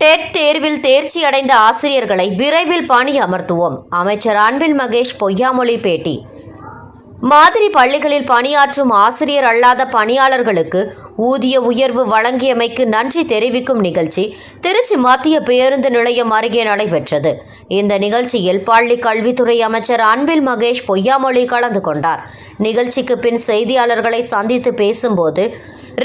Dead தேர்வில் தேர்ச்சி அடைந்த ஆசிரியர்களை விரைவில் பணி அமர்த்துவோம். அமைச்சர் அன்பில் மகேஷ் பொய்யாமொழி பேட்டி. மாதிரி பள்ளிகளில் பணியாற்றும் ஆசிரியர் அல்லாத பணியாளர்களுக்கு ஊதிய உயர்வு வழங்கியமைக்கு நன்றி தெரிவிக்கும் நிகழ்ச்சி திருச்சி மத்திய பேருந்து நிலையம் அருகே நடைபெற்றது. இந்த நிகழ்ச்சியில் பள்ளி கல்வித்துறை அமைச்சர் அன்பில் மகேஷ் பொய்யாமொழி கலந்து கொண்டார். நிகழ்ச்சிக்கு பின் செய்தியாளர்களை சந்தித்து பேசும்போது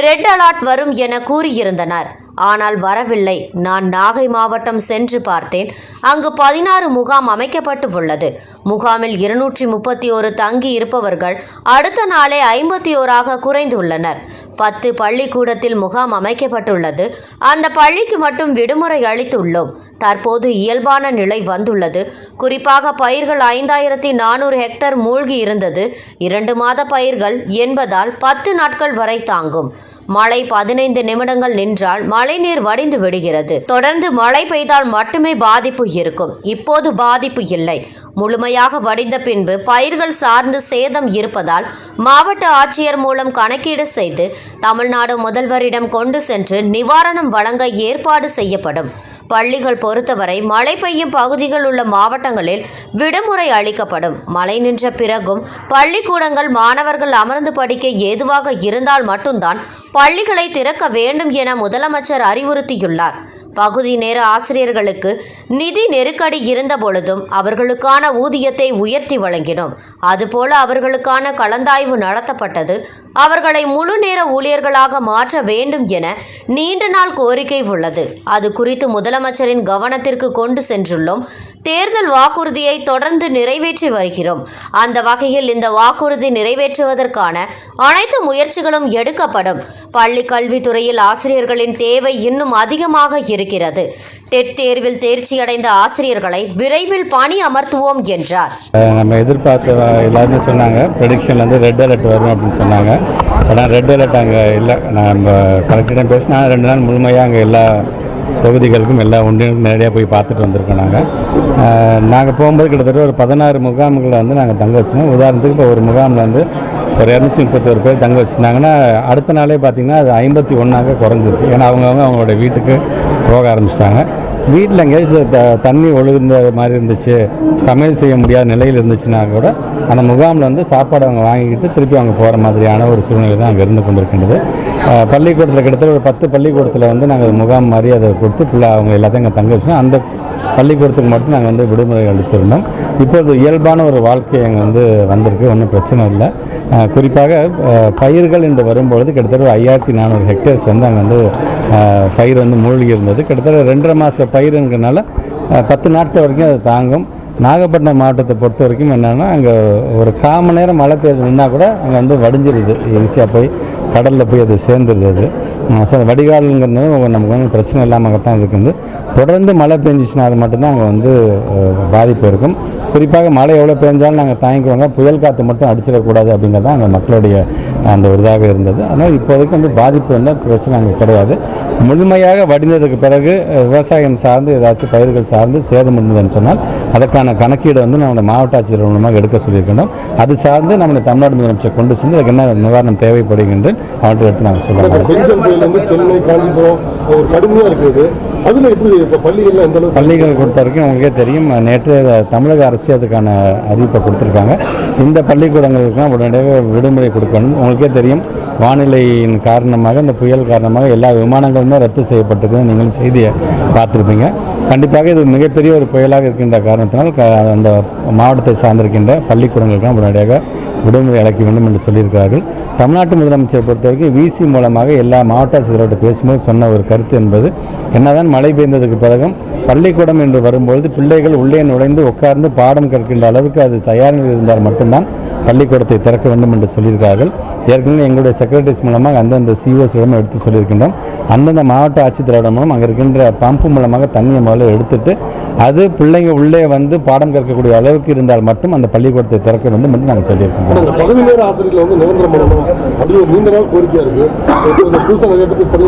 ரெட் அலர்ட் வரும் என கூறியிருந்தனர். ஆனால் வரவில்லை. நான் நாகை மாவட்டம் சென்று பார்த்தேன். அங்கு பதினாறு முகாம் அமைக்கப்பட்டு உள்ளது முகாமில் இருநூற்றி முப்பத்தி ஒரு தங்கி இருப்பவர்கள் அடுத்த நாளே ஐம்பத்தி ஓராக குறைந்துள்ளனர். பத்து பள்ளிக்கூடத்தில் முகாம் அமைக்கப்பட்டுள்ளது. அந்த பள்ளிக்கு மட்டும் விடுமுறை அளித்துள்ளோம். தற்போது இயல்பான நிலை வந்துள்ளது. குறிப்பாக பயிர்கள் ஐந்தாயிரத்தி நானூறு ஹெக்டர் மூழ்கி இருந்தது. இரண்டு மாத பயிர்கள் என்பதால் பத்து நாட்கள் வரை தாங்கும். மழை பதினைந்து நிமிடங்கள் நின்றால் மழைநீர் வடிந்து விடுகிறது. தொடர்ந்து மழை பெய்தால் மட்டுமே பாதிப்பு இருக்கும். இப்போது பாதிப்பு இல்லை. முழுமையாக வடிந்த பின்பு பயிர்கள் சார்ந்து சேதம் இருப்பதால் மாவட்ட ஆட்சியர் மூலம் கணக்கீடு செய்து தமிழ்நாடு முதல்வரிடம் கொண்டு சென்று நிவாரணம் வழங்க ஏற்பாடு செய்யப்படும். பள்ளிகள் பொறுத்தவரை மழை பெய்யும் பகுதிகள் உள்ள மாவட்டங்களில் விடுமுறை அளிக்கப்படும். மழை நின்ற பிறகும் பள்ளிக்கூடங்கள் மாணவர்கள் அமர்ந்து படிக்க ஏதுவாக இருந்தால் மட்டும்தான் பள்ளிகளை திறக்க வேண்டும் என முதலமைச்சர் அறிவுறுத்தியுள்ளார். பகுதி நேர ஆசிரியர்களுக்கு நிதி நெருக்கடி இருந்த பொழுதும் அவர்களுக்கான ஊதியத்தை உயர்த்தி வழங்கினோம். அதுபோல அவர்களுக்கான கலந்தாய்வு நடத்தப்பட்டது. அவர்களை முழு நேர ஊழியர்களாக மாற்ற வேண்டும் என நீண்ட நாள் கோரிக்கை உள்ளது. அது குறித்து முதலமைச்சரின் கவனத்திற்கு கொண்டு சென்றுள்ளோம். தேர்தல் வாக்குறுதியை தொடர்ந்து நிறைவேற்றி வருகிறோம். அந்த வகையில் இந்த வாக்குறுதி நிறைவேற்றுவதற்கான அனைத்து முயற்சிகளும் எடுக்கப்படும். பள்ளி கல்வித்துறையில் ஆசிரியர்களின் தேவை இன்னும் அதிகமாக இருக்கிறது. டெட் தேர்வில் தேர்ச்சியடைந்த ஆசிரியர்களை விரைவில் பணி அமர்த்துவோம் என்றார். நம்ம எதிர்பார்த்த எல்லாருமே சொன்னாங்க. ப்ரெடிக்ஷன்லேருந்து ரெட் அலர்ட் வரும் அப்படின்னு சொன்னாங்க. ஆனால் ரெட் அலர்ட் அங்கே இல்லை. நம்ம கலெக்டரிடம் பேசினா ரெண்டு நாள் முழுமையாக அங்கே எல்லா தொகுதிகளுக்கும் எல்லா ஒன்றியும் நேரடியாக போய் பார்த்துட்டு வந்திருக்கோம் நாங்கள் நாங்கள் போகும்போது கிட்டத்தட்ட ஒரு பதினாறு முகாம்களை வந்து நாங்கள் தங்க வச்சிருந்தோம். உதாரணத்துக்கு இப்போ ஒரு முகாமில் வந்து ஒரு இரநூத்தி முப்பத்தி ஒரு பேர் தங்க வச்சுருந்தாங்கன்னா அடுத்த நாளே பார்த்திங்கன்னா அது ஐம்பத்தி ஒன்றாக குறைஞ்சிச்சு ஏன்னா அவங்கவுங்க அவங்களோட வீட்டுக்கு போக ஆரம்பிச்சிட்டாங்க. வீட்டில் எங்கேயாச்சும் த தண்ணி ஒழுகுந்த மாதிரி இருந்துச்சு சமையல் செய்ய முடியாத நிலையில் இருந்துச்சுன்னா கூட அந்த முகாமில் வந்து சாப்பாடு அவங்க வாங்கிக்கிட்டு திருப்பி அவங்க போகிற மாதிரியான ஒரு சூழ்நிலை தான் அங்கே இருந்து கொண்டிருக்கின்றது. பள்ளிக்கூடத்தில் கிட்டத்தட்ட ஒரு பத்து பள்ளிக்கூடத்தில் வந்து நாங்கள் முகாம் மாதிரி அதை கொடுத்து பிள்ளை அவங்க எல்லாத்தையும் அங்கே தங்க வச்சோம் அந்த பள்ளிக்கூடத்துக்கு மட்டும் நாங்கள் வந்து விடுமுறை அளித்திருந்தோம். இப்போது இயல்பான ஒரு வாழ்க்கை அங்கே வந்து வந்திருக்கு. ஒன்றும் பிரச்சனை இல்லை. குறிப்பாக பயிர்கள் என்று வரும்பொழுது கிட்டத்தட்ட ஐயாயிரத்தி நானூறு ஹெக்டேர்ஸ் வந்து அங்கே வந்து பயிர் வந்து மூழ்கி இருந்தது. கிட்டத்தட்ட ரெண்டரை மாத பயிருங்கிறனால பத்து நாட்கள் வரைக்கும் அது தாங்கும். நாகப்பட்டினம் மாவட்டத்தை பொறுத்த வரைக்கும் என்னென்னா அங்கே ஒரு கால் நேரம் மழை பெய்யுது நின்னா கூட அங்கே வந்து வடிஞ்சிருது. ஈஸியாக போய் கடலில் போய் அது சேர்ந்துருது அது. ஸோ வடிகாலுங்கிறது நமக்கு வந்து பிரச்சனை இல்லாமல் தான் இருக்குது தொடர்ந்து மழை பெஞ்சிச்சுன்னா அது மட்டும்தான் அங்கே வந்து பாதிப்பு இருக்கும். குறிப்பாக மழை எவ்வளோ பெஞ்சாலும் நாங்கள் தாங்கிக்குவாங்க. புயல் காற்று மட்டும் அடிச்சிடக்கூடாது அப்படிங்கிறது தான் அங்கே மக்களுடைய அந்த ஒரு இதாக இருந்தது. அதனால் இப்போதைக்கு வந்து பாதிப்பு வந்து பிரச்சனை அங்கே கிடையாது. முழுமையாக வடிந்ததுக்கு பிறகு விவசாயம் சார்ந்து ஏதாச்சும் பயிர்கள் சார்ந்து சேதம் இருந்ததுன்னு சொன்னால் அதற்கான கணக்கீடு வந்து நம்மளுடைய மாவட்ட ஆட்சியர் மூலமாக எடுக்க சொல்லியிருக்கணும் அது சார்ந்து நம்மளுடைய தமிழ்நாடு முதலமைச்சர் கொண்டு சென்று அதுக்கு என்ன நிவாரணம் தேவைப்படுகின்ற அவர்கிட்ட எடுத்து நாங்கள் வந்து சென்னை காஞ்சிபுரம் ஒரு கடுமையாக இருக்குது. அதில் எப்படி இப்போ பள்ளிகள்லாம் எந்த அளவுக்கு பள்ளிகள் பொறுத்த வரைக்கும் உங்களுக்கே தெரியும் நேற்று தமிழக அரசு அதுக்கான அறிவிப்பை கொடுத்துருக்காங்க. இந்த பள்ளிக்கூடங்களுக்கெல்லாம் உடனடியாக விடுமுறை கொடுக்கணும். உங்களுக்கே தெரியும் வானிலையின் காரணமாக இந்த புயல் காரணமாக எல்லா விமானங்களுமே ரத்து செய்யப்பட்டிருக்கு நீங்களும் செய்தியை பார்த்துருப்பீங்க. கண்டிப்பாக இது மிகப்பெரிய ஒரு புயலாக இருக்கின்ற காரணத்தினால் க- அந்த மாவட்டத்தை சார்ந்திருக்கின்ற பள்ளிக்கூடங்களுக்கெல்லாம் உடனடியாக விடுமுறை அழைக்க வேண்டும் என்று சொல்லியிருக்கிறார்கள். தமிழ்நாட்டு முதலமைச்சர் பொறுத்த வரைக்கும் விசி மூலமாக எல்லா மாவட்ட ஆட்சியர்களோட பேசும்போது சொன்ன ஒரு கருத்து என்பது என்னதான் மழை பெய்ந்ததுக்கு பிறகும் பள்ளிக்கூடம் என்று வரும்பொழுது பிள்ளைகள் உள்ளே நுழைந்து உட்கார்ந்து பாடம் கற்கின்ற அளவுக்கு அது தயார் இருந்தால் மட்டும்தான் பள்ளிக்கூடத்தை திறக்க வேண்டும் என்று சொல்லியிருக்கிறார்கள். ஏற்கனவே எங்களுடைய செக்ரட்டரிஸ் மூலமாக அந்தந்த சிஓஸிடம் எடுத்து சொல்லியிருக்கின்றோம். அந்தந்த மாவட்ட ஆட்சித்தலைவர் மூலம் அங்கே இருக்கின்ற பம்பு மூலமாக தண்ணியை முதல்ல எடுத்துட்டு அது பிள்ளைங்க உள்ளே வந்து பாடம் கற்கக்கூடிய அளவுக்கு இருந்தால் மட்டும் அந்த பள்ளிக்கூடத்தை திறக்க வேண்டும் என்று நாங்கள் சொல்லியிருக்கோம் பகுதி நேர ஆசிரியர்களை வந்து நிரந்தரம் பண்ணணும். அப்படி ஒரு நீண்ட நாள் கோரிக்கையாக இருக்குது புதுசாக நிறைய பேருக்கு பள்ளி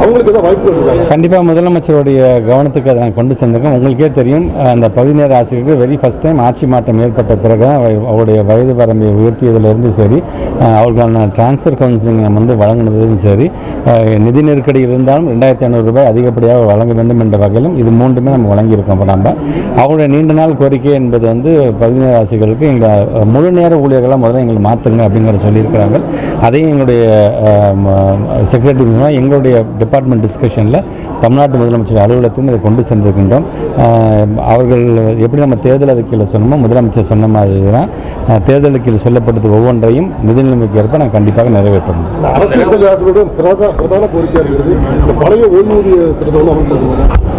அவங்களுக்கு ஏதாவது வாய்ப்பு கண்டிப்பாக முதலமைச்சருடைய கவனத்துக்கு அதை நாங்கள் கொண்டு சென்றிருக்கோம். உங்களுக்கே தெரியும் அந்த பகுதி நேர ஆசிரியருக்கு வெரி ஃபர்ஸ்ட் டைம் ஆட்சி மாற்றம் ஏற்பட்ட பிறகு அவருடைய வயது வரம்பை உயர்த்தியதுலேருந்து சரி அவர்களுக்கான டிரான்ஸ்ஃபர் கவுன்சிலிங் வந்து வழங்கினதும் சரி நிதி நெருக்கடி இருந்தாலும் ரெண்டாயிரத்தி ஐநூறு ரூபாய் அதிகப்படியாக வழங்க வேண்டும் என்ற வகையிலும் இது மூன்றுமே நம்ம வழங்கியிருக்கோம். இப்போ நம்ம அவருடைய நீண்ட நாள் கோரிக்கை என்பது வந்து பதினேழு ராசிகளுக்கு எங்கள் முழு நேர ஊழியர்களாக முதல்ல எங்களை மாற்றுங்க அப்படிங்கிற சொல்லியிருக்கிறாங்க அதையும் எங்களுடைய செக்ரட்டரி மூலமாக எங்களுடைய டிபார்ட்மெண்ட் டிஸ்கஷனில் தமிழ்நாட்டு முதலமைச்சர் அலுவலகத்தையும் இதை கொண்டு சென்றிருக்கின்றோம். அவர்கள் எப்படி நம்ம தேர்தல் அறிக்கையில் சொன்னோமோ முதலமைச்சர் சொன்ன மாதிரி தான் அஹ், தேர்தல் அறிக்கையில் சொல்லப்பட்டது ஒவ்வொன்றையும் நிதி நிலைமைக்கு ஏற்ப நான் கண்டிப்பாக பிரதான இருக்கிறது இந்த பழைய ஓய்வூதிய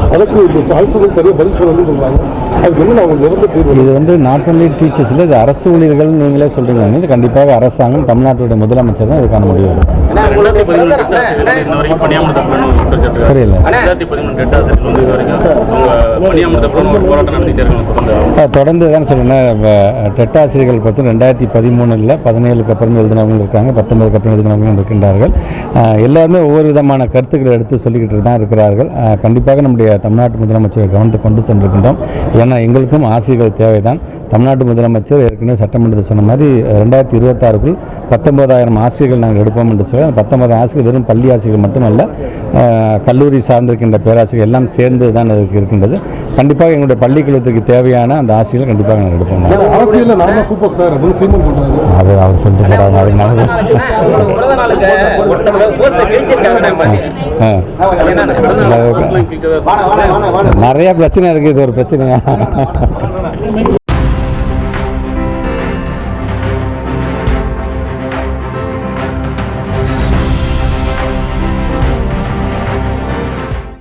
அதுக்கு இந்த அரசுகள் சரியா பதில் சொல்லணும்னு சொல்றாங்க. அதுக்கு என்ன அவங்க நிரந்தர தீர்வு இது வந்து நாட் ஒன்லி டீச்சர்ஸில் இது அரசு ஊழியர்கள் நீங்களே சொல்கிறீங்க இது கண்டிப்பாக அரசாங்கம் தமிழ்நாட்டுடைய முதலமைச்சர் தான் இதுக்கான முடிவு. புரியல. தொடர்ந்து தான் சொன்னேன் டெட் ஆசிரியர்கள் பார்த்து ரெண்டாயிரத்தி பதிமூணில் பதினேழுக்கு அப்புறம் எழுதினவங்க இருக்காங்க பத்தொன்பதுக்கு அப்புறம் எழுதினவங்க இருக்கின்றார்கள். எல்லாருமே ஒவ்வொரு விதமான கருத்துக்களை எடுத்து சொல்லிக்கிட்டு தான் இருக்கிறார்கள். கண்டிப்பாக நம்முடைய தமிழ்நாட்டு முதலமைச்சர் கவனத்தை கொண்டு சென்றிருக்கின்றோம். ஏன்னா எங்களுக்கும் ஆசிரியர்கள் தேவைதான். தமிழ்நாட்டு முதலமைச்சர் ஏற்கனவே சட்டமன்றத்தில் சொன்ன மாதிரி ரெண்டாயிரத்தி இருபத்தாறுக்குள் பத்தொன்பதாயிரம் ஆசிரியர்கள் நாங்கள் எடுப்போம் என்று சொல்லி அந்த பத்தொன்பதாயிரம் ஆசிரியர்கள் வெறும் பள்ளி ஆசிரியர்கள் மட்டுமல்ல கல்லூரி சார்ந்திருக்கின்ற பேராசிரியர் எல்லாம் சேர்ந்து தான் அதுக்கு இருக்கின்றது. கண்டிப்பாக எங்களுடைய பள்ளிக்கூடத்துக்கு தேவையான அந்த ஆசிரியர்கள் கண்டிப்பாக நாங்கள் எடுப்போம். ஏன்னா அரசியல்ல நான் தான் சூப்பர் ஸ்டார் அப்படின்னு சீமன் சொல்றாரு. அது அவர் சொல்லிட்டு அது நிறைய பிரச்சனை இருக்குது இது ஒரு பிரச்சனையா?